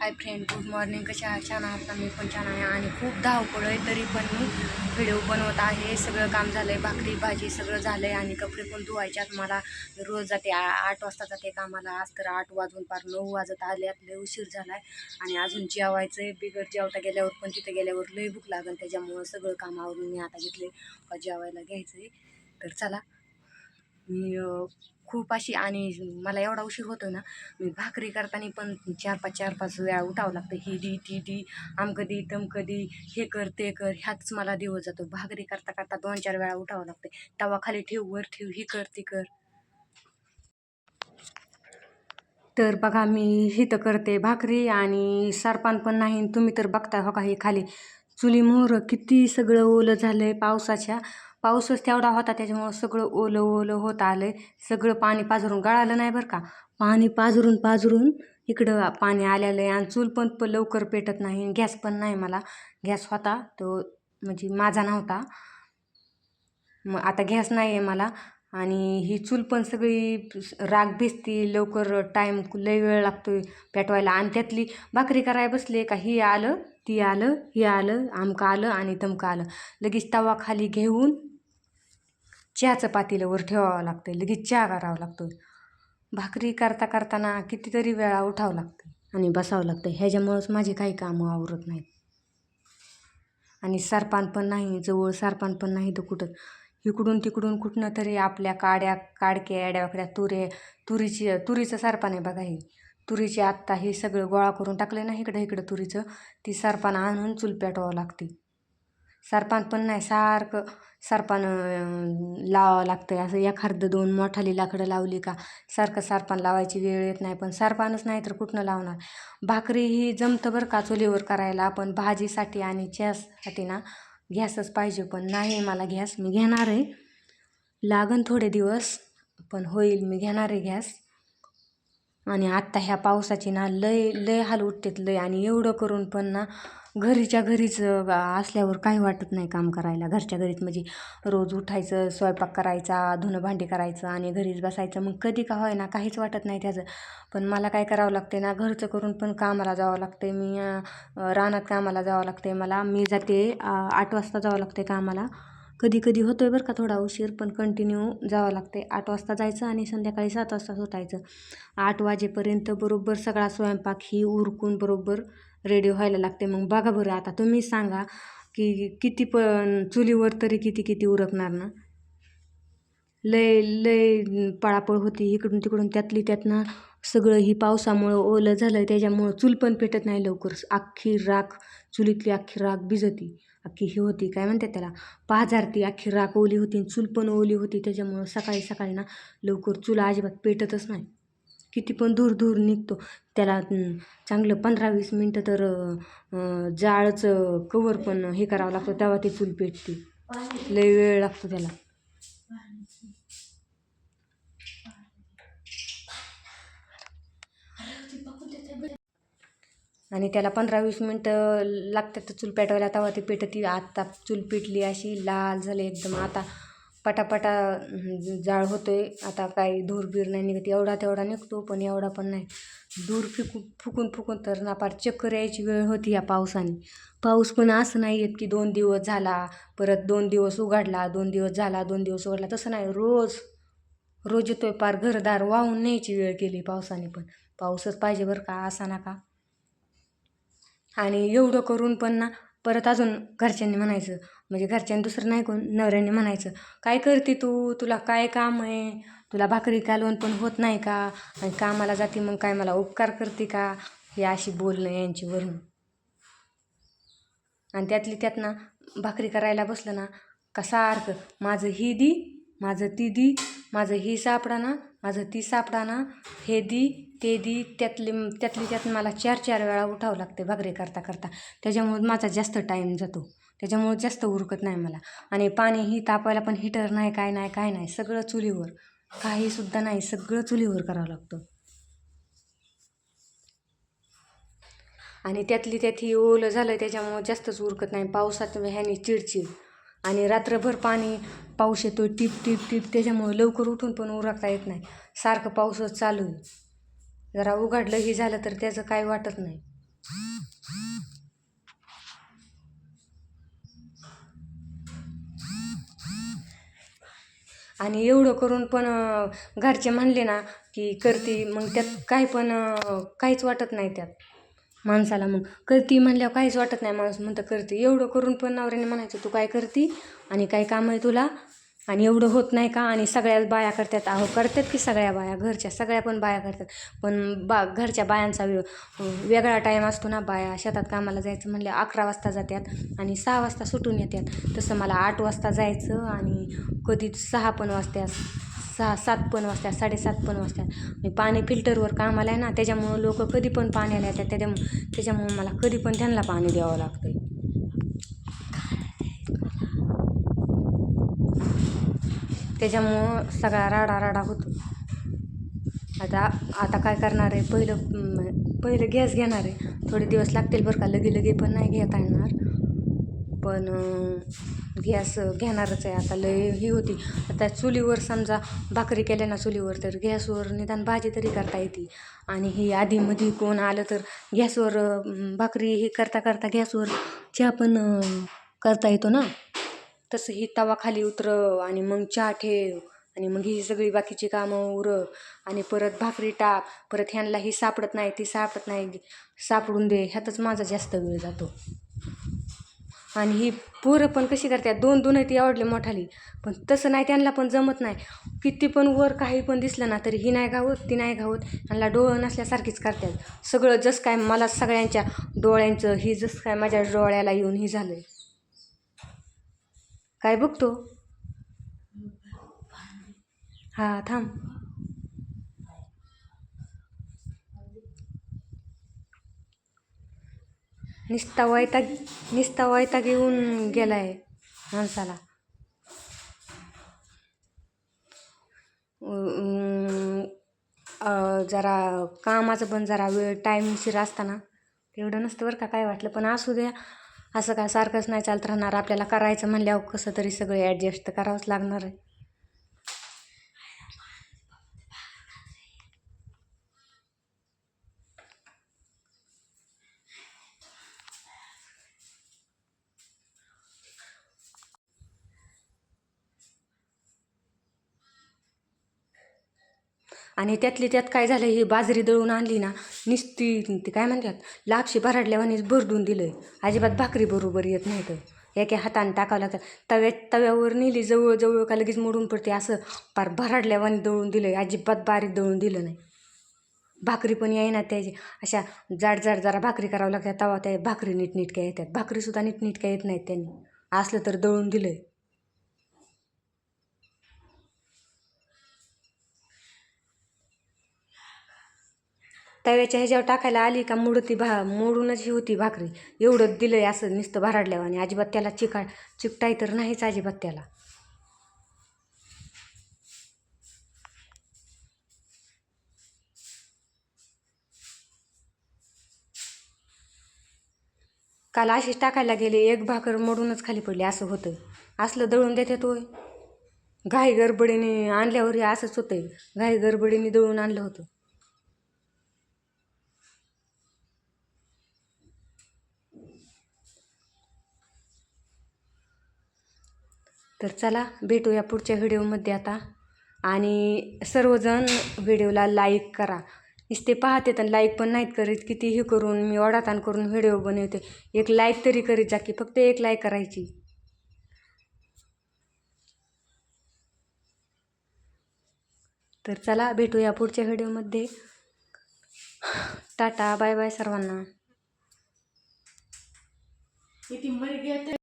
Hi friend good morning. कशा आहात? छान आहात ना मी पण छान आहे आणि खूप धावपळ आहे तरी पण मी व्हिडिओ बनवत आहे. सगळं काम झालं आहे भाकरी भाजी सगळं झालं आहे आणि कपडे पण धुवायच्यात मला रोज जाते आ- आठ वाजता जाते कामाला. आज तर आठ वाजून पार नऊ वाजत आले लय उशीर झाला आहे आणि अजून जेवायचं आहे बिगर जेवता गेल्यावर पण तिथे गेल्यावर लय भूक लागेल. त्याच्यामुळं सगळं कामावरून मी आता घेतले जेवायला घ्यायचं आहे तर चला मी खूप अशी आणि मला एवढा उशीर होतो ना मी भाकरी करताना पण चार पाच चार पाच वेळा उठावं लागतं. ही दी ती दी आम कधी तम कधी हे कर ते कर ह्याच मला दिवस जातो. भाकरी करता करता दोन चार वेळा उठावं लागते. तवा खाली ठेव वर ठेव ही कर ती कर. तर बघा मी हिथं करते भाकरी आणि सरपान पण नाही तुम्ही तर बघता हो का हे खाली चुली मोहर किती सगळं ओलं झालं आहे पावसाच्या. पाऊसच तेवढा होता त्याच्यामुळं सगळं ओलं ओलं होत आलं आहे सगळं पाणी पाझरून गळालं नाही बरं का? पाणी पाझरून पाझरून इकडं पाणी आलेलं आहे. आणि चूल पण प लवकर पेटत नाही गॅस पण नाही मला. गॅस होता तो म्हणजे माझा नव्हता. मग आता गॅस नाही आहे मला. आणि ही चूल पण सगळी राग भिजती लवकर टाईम लय वेळ लागतो पेटवायला. आणि त्यातली भाकरी करायला बसले का? ही आलं ती आलं हे आलं आमकं आलं आणि तमकं आलं. लगेच तवा खाली घेऊन चहाचं पातेलं वर ठेवावं लागतं लगेच चहा करावा लागतो भाकरी करता करताना कितीतरी वेळा उठावं लागतं आणि बसावं लागतं ह्याच्यामुळंच माझे काही कामं आवरत नाहीत. आणि सरपान पण नाही जवळ सरपान पण नाही तर कुठं? इकडून तिकडून कुठनं तरी आपल्या काड्या काडक्या याड्यावाकड्या तुरे तुरीची तुरीचं सरपान आहे बघा हे. तुरीची आत्ता हे सगळं गोळा करून टाकलं ना इकडं इकडं तुरीचं. ती सरपान आणून चूल पेटवावं लागते सरपान पण नाही सारखं सरपान लावावं लागतं आहे असं एखादं दोन मोठाली लाकडं लावली का सारखं सरपान लावायची वेळ येत नाही. पण सरपानच नाही तर कुठनं लावणार? भाकरी ही जमतं बरं का चुलीवर करायला? पण भाजीसाठी आणि चहासाठी ना गॅसच पाहिजे. पण नाही मला गॅस मी घेणार आहे. लागन थोडे दिवस पण होईल मी घेणार आहे गॅस. आणि आत्ता ह्या पावसाची ना लय लय हाल उठतेत लय. आणि एवढं करून पण ना घरीच्या घरीच असल्यावर काही वाटत नाही काम करायला. घरच्या घरीच म्हणजे रोज उठायचं स्वयंपाक करायचा धुणं भांडी करायचं आणि घरीच बसायचं. मग कधी का होय ना काहीच वाटत नाही त्याचं. पण मला काय करावं लागते ना घरचं करून पण कामाला जावं लागते मी रानात कामाला जावं लागते मला. मी जाते आठ वाजता जावं लागते कामाला. कधी कधी होतो आहे बरं का थोडा उशीर पण कंटिन्यू जावं लागते आठ वाजता जायचं आणि संध्याकाळी सात वाजता सुटायचं आठ वाजेपर्यंत बरोबर सगळा स्वयंपाक ही उरकून बरोबर रेडी व्हायला लागते. मग बघा बरं आता तुम्ही सांगा की किती पण चुलीवर तरी किती किती उरकणार ना? लय लय पळापळ होती इकडून तिकडून. त्यातली त्यातनं सगळं ही पावसामुळं ओलं झालं त्याच्यामुळं चूल पण पेटत नाही लवकर. अख्खी राख चुलीतली अख्खी राख भिजती. अख्खी ही होती. काय म्हणते त्याला? पाजारती अख्खी राख ओली होती. चूल पण ओली होती. त्याच्यामुळं सकाळी सकाळी ना लवकर चूल अजिबात पेटतच नाही. किती पण दूर दूर निघतो. त्याला चांगलं पंधरा वीस मिनटं तर जाळचं कवर पण हे करावं लागतं तेव्हा ते चूल पेटते. लय वेळ लागतो त्याला. आणि त्याला पंधरा वीस मिनटं लागतात तर चूल पेटवायला तेव्हा ते पेटती. आत्ता चूल पेटली अशी लाल झाली एकदम. आता पटापटा जाळ होतो आहे आता काही धूर बीर नाही निघत. एवढा तेवढा निघतो पण एवढा पण नाही. धूर फिकू फुकून फुकून तर नापार चक्कर यायची वेळ होती या पावसाने. पाऊस पण असं नाही येत की दोन दिवस झाला परत दोन दिवस उघडला दोन दिवस झाला दोन दिवस उघडला. तसं नाही. रोज रोज येतोय पार घरदार वाहून न्यायची वेळ केली पावसाने पण. पाऊसच पाहिजे बरं का असा नका. आणि एवढं करून पण ना परत अजून घरच्यांनी म्हणायचं म्हणजे घरच्यांनी दुसरं नाही कोण नवऱ्याने म्हणायचं काय करते तू? तुला काय काम आहे? तुला भाकरी कालवण पण होत नाही का? आणि कामाला जाते मग काय मला उपकार करते का? हे अशी बोलणं यांची वरून आणि त्यातली त्यात ना भाकरी करायला बसलं ना का सारखं माझं ही दी माझं ती दी माझं ही सापडा ना माझं ती सापडा ना हे दी ते दी. त्यातली त्यातली त्यात मला चार चार वेळा उठावं लागते भाकरी करता करता. त्याच्यामुळे माझा जास्त टाईम जातो. त्याच्यामुळे जास्त उरकत नाही मला. आणि पाणी ही तापायला पण हिटर नाही काय नाही काय नाही. सगळं चुलीवर. काहीसुद्धा नाही सगळं चुलीवर करावं लागतं. आणि त्यातली त्यात ही ओलं झालं त्याच्यामुळं जास्तच उरकत नाही. पावसात ह्याने चिडचिड. आणि रात्रभर पाणी पाऊस येतो टिप टिप टिप. त्याच्यामुळं लवकर उठून पण उरकता येत नाही. सारखं पाऊसच चालू आहे. जरा उघडलं ही झालं तर त्याचं काय वाटत नाही. आणि एवढं करून पण घरचे म्हणले ना की करते मग त्यात काय पण काहीच वाटत नाही त्यात माणसाला मग. करती म्हणल्यावर काहीच वाटत नाही माणूस म्हणतं करते. एवढं करून पण नवऱ्याने म्हणायचं तू काय करती आणि काय काम आहे तुला? आणि एवढं होत नाही का? आणि सगळ्याच बाया करतात अहो करतात की सगळ्या बाया? घरच्या सगळ्या पण बाया करतात. पण बा घरच्या बायांचा वेळ वेगळा टाईम असतो ना बाया. शेतात कामाला जायचं म्हणल्या अकरा वाजता जातात आणि सहा वाजता सुटून येतात. तसं मला आठ वाजता जायचं आणि कधी सहा पण वाजत्या सहा सात पण वाजतात साडेसात पण वाजतात मी पाणी फिल्टरवर कामाला आहे ना त्याच्यामुळं लोक कधी पण पाण्याला येतात. त्याच्यामुळं त्याच्यामुळं मला कधी पण त्यांना पाणी द्यावं लागतं त्याच्यामुळं सगळा राडा राडा होतो. आता आता काय करणार आहे? पहिलं पहिलं गॅस घेणार आहे. थोडे दिवस लागतील बरं का लगे लगे पण नाही घेता येणार. पण गॅस घेणारच आहे. आता लय ही होती. आता चुलीवर समजा भाकरी केल्या ना चुलीवर तर गॅसवर निदान भाजी तरी करता येते. आणि ही आधीमध्ये कोण आलं तर गॅसवर भाकरी हे करता करता गॅसवर चहा पण करता येतो ना. तसं ही तवा खाली उतरव आणि मग चहा ठेव आणि मग ही सगळी बाकीची कामं उरक आणि परत भाकरी टाक. परत ह्यांना ही सापडत नाही ती सापडत नाही. सापडून दे ह्यातच माझा जास्त वेळ जातो. आणि ही पोरं पण कशी करतात दोन दोन ती आवडले मोठाली. पण तसं नाही त्यांना पण जमत नाही. किती पण वर काही पण दिसलं ना तरी ही नाही गावत ती नाही गावत. त्यांना डोळं नसल्यासारखीच करतात. सगळं जसं काय मला सगळ्यांच्या डोळ्यांचं ही जसं काय माझ्या डोळ्याला येऊन ही झालं काय बघतो? हा थांब. निस्ता वैताग निस्ता वैताग येऊन गेलाय माणसाला. जरा कामाचं पण जरा वेळ टाईमशीर असताना. तेवढं नसतं बरं का काय वाटलं? पण असू द्या असं काय सारखंच नाही चालत राहणार. आपल्याला करायचं म्हणल्यावर कसं तरी सगळं ॲडजस्ट तर करावंच लागणार आहे. आणि त्यातली त्यात काय झालं ही बाजरी दळून आणली ना निस्ती ते काय म्हणतात लापशी भराडल्यावानीच भरडून दिलं अजिबात भाकरी बरोबर येत नाही तर. एका हाताने टाकावं लागतं. तव्या तव्यावर नेली जवळ जवळ का लगेच मोडून पडते. असं पार भराडल्यावानी दळून दिलं अजिबात बारीक दळून दिलं नाही. भाकरी पण येईना त्याची. अशा जाड जाड जरा भाकरी करावं लागतात. तवा त्या भाकरी नीटनीटक्या येतात. भाकरीसुद्धा नीटनीटक्या येत नाहीत त्यांनी. असलं तर दळून दिलं आहे तव्याच्या ह्याच्यावर टाकायला आली का मुडती भा मोडूनच ही होती भाकरी. एवढं दिलंय असं नुसतं भराडल्यावर आणि अजिबात त्याला चिका चिकटाई तर नाहीच अजिबात त्याला. काल अशीच टाकायला गेले एक भाकर मोडूनच खाली पडली असं होतं असलं दळून देतात तो घाई गडबडीने आणल्यावर असंच होतंय. घाई गडबडीने दळून आणलं होतं. तर चला भेटूया पुढच्या व्हिडिओमध्ये आता. आणि सर्वजण व्हिडिओला लाईक करा. नुसते पाहते तर लाईक पण नाहीत करीत. किती हे करून मी ओढाताण करून व्हिडिओ बनवते. एक लाईक तरी करीत जा की फक्त एक लाईक करायची. तर चला भेटूया पुढच्या व्हिडिओमध्ये. टाटा बाय बाय सर्वांना. किती मरी घेत